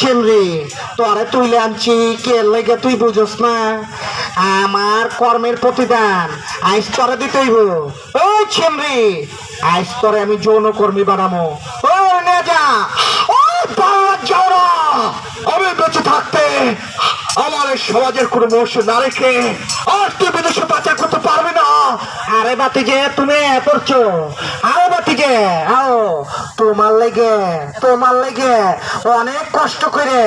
চিনরি তোরে তুইলে আনছি, কে লেগে তুই বুঝস না। আমার কর্মের প্রতিদান, আইস তোরে দিতেইব ও চিনরি আইস তোরে আমি যৌন কর্মী বানাবো। ও নে যা ও যাওরা আমি বেঁচে থাকতে আমার সমাজের কোনো মোষ না রেখে আর তুই বিদেশে পাচার করতে পারবি না। আরে বাতি যে তুমি করছ আরে বাতি যে আও তোমার লেগে তোমার লেগে। অনেক কষ্ট করে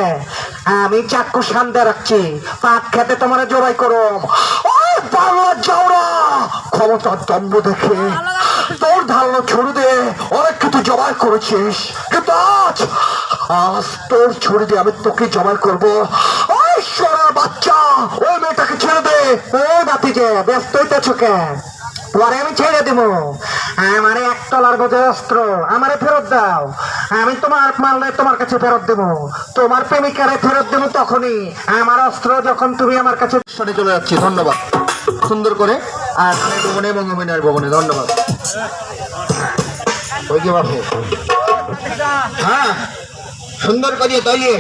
আমি চাক্ষু শান্তে রাখছি। পাক খেতে তোমার জবাই করো ও বাবা যাওরা ক্ষমতার দম্ভ দেখে। তোর ধারণা ছুড়ে দে। অনেক কিছু জবাই করেছিস। কিন্তু আজ আজ তোর ছুরি দিয়ে আমি তোকে জবাই করব। ওই সরার বাচ্চা! ওই মেয়েটাকে ছেড়ে দে। ওই বাতি যে ব্যস্ত হইতেছ কেন? পরে আমি ছেড়ে দিব। আমার এক তলার বোঝে অস্ত্র, আমারে ফেরত দাও। আমি তোমার মারলে তোমার কাছে ফেরত দেবো। তোমার প্রেমিকারে ফেরত দেবো তখনই। আমার অস্ত্র যখন তুমি আমার কাছে চলে যাচ্ছি, ধন্যবাদ। সুন্দর করে আর ভবনে এবং অভিনয়ের ভবনে, ধন্যবাদ। ওই যে বাবু। হ্যাঁ সুন্দর করিয়ে তৈয়ে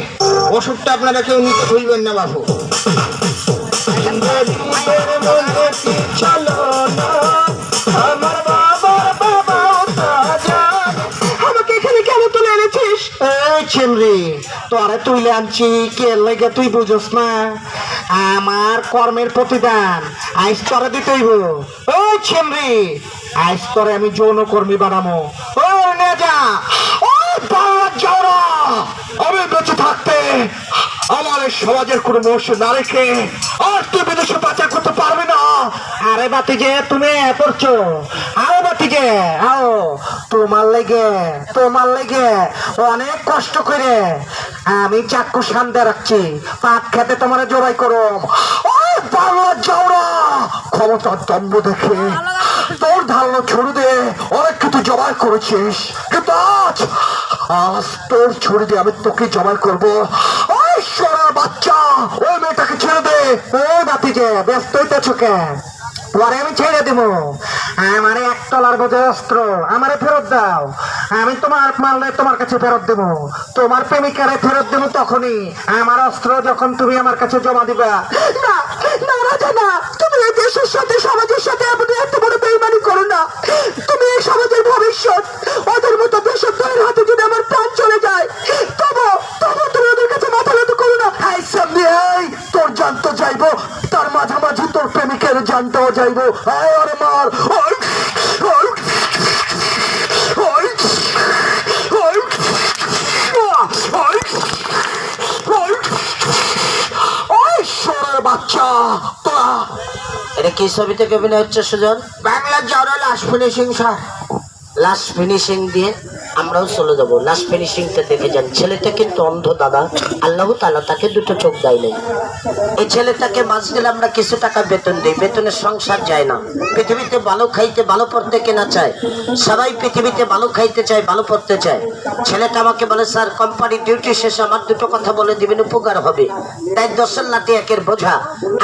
ওষুধটা আপনারা কেউ নিতে না বাবু। আমাকে চিনরি তোরে তুইলে আনছি, কে তুই বুঝস না? আমার কর্মের প্রতিদান, আইস তোরে দিতেইব ও চিনরি আইস তোরে আমি যৌন কর্মী বানাবো ও ও আমি বেঁচে থাকতে আমার সমাজের কোনো মোষ না রেখে আর তুই বিদেশে পাচার করতে পারবি না? আরে বাতি যে তুমি পড়ছো যে আও, তোমার লেগে তোমার লেগে, অনেক কষ্ট করে আমি চাকু শান্তে রাখছি। পাক খেতে তোমার জবাই করো ও যাওরা ক্ষমতার দম্ভ দেখে তোর ধারণা ছুড়ে দে, অনেক কিছু জবাই করেছিস। কিন্তু আজ আজ তোর ছুরি দিয়ে আমি তোকে জবাই করব। ওই সরার বাচ্চা, ওই মেয়েটাকে ছেড়ে দে। ওই বাতি যে ব্যস্ত হইতেছ কেন? পরে আমি ছেড়ে দিব। আমার এক তলার বোঝে অস্ত্র, আমারে ফেরত দাও। আমি তোমার মারলে তোমার কাছে ফেরত দেবো। তোমার প্রেমিকারে ফেরত দেবো তখনই। আমার অস্ত্র যখন তুমি আমার কাছে জমা দিবা। না না রাজা, না। তুমি দেশের সাথে, সমাজের সাথে এমন এত বড় বেইমানি করো না। প্রেমিকের জানতেও চাইব। এই ওরে মার। বাচ্চা তোরা। এটা কি ছবি থেকে অভিনয় হচ্ছে সুজন? বাংলার জরল আশফুনি সিং স্যার। লাস্ট ফিনিশিং দিয়ে আমরাও চলে যাব। লাস্ট ফিনিশিংটা দেখে যান, ছেলেটা কিন্তু অন্ধ দাদা। আল্লাহ তালা তাকে দুটো চোখ দেয় নাই। এই ছেলেটাকে মাস গেলে আমরা কিছু টাকা বেতন দিই। বেতনের সংসার যায় না। পৃথিবীতে ভালো খাইতে ভালো পড়তে কেনা চায়? সবাই পৃথিবীতে ভালো খাইতে চায়, ভালো পড়তে চায়। ছেলেটা আমাকে বলে, স্যার কোম্পানি ডিউটি শেষে আমার দুটো কথা বলে দিবেন, উপকার হবে। তাই দশের লাঠি একের বোঝা।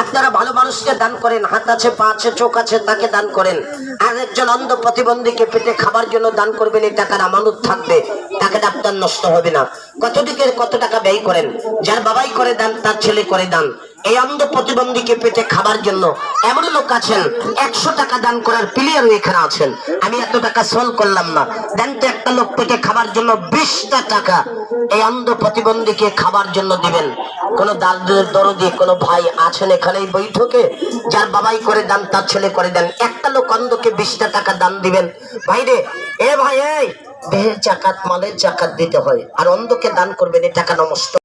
আপনারা ভালো মানুষকে দান করেন, হাত আছে, পা আছে, চোখ আছে, তাকে দান করেন। আর একজন অন্ধ প্রতিবন্ধীকে পেটে খাবার জন্য দান করবেন, এই টাকার আমানত থাকবে তাকে ডাক্তার নষ্ট হবে না। কত দিকের কত টাকা ব্যয় করেন? যার বাবাই করে দান, তার ছেলে করে দান। এই অন্ধ প্রতিবন্ধীকে পেটে খাবার জন্য এমন লোক আছেন, একশো টাকা দান করার প্লেয়ারও এখানে আছেন। আমি এত টাকা সল করলাম না। দেন তো একটা লোক পেটে খাবার জন্য বিশটা টাকা এই অন্ধ প্রতিবন্ধীকে খাবার জন্য দিবেন। কোন দাদের দরদি কোনো ভাই আছেন এখানে এই বৈঠকে? যার বাবাই করে দান, তার ছেলে করে দেন। একটা লোক অন্ধকে বিশটা টাকা দান দিবেন। ভাইরে এ ভাই, এই। দেহের চাকাত, মালের চাকাত দিতে হয়। আর অন্ধকে দান করবেন, এই টাকা নষ্ট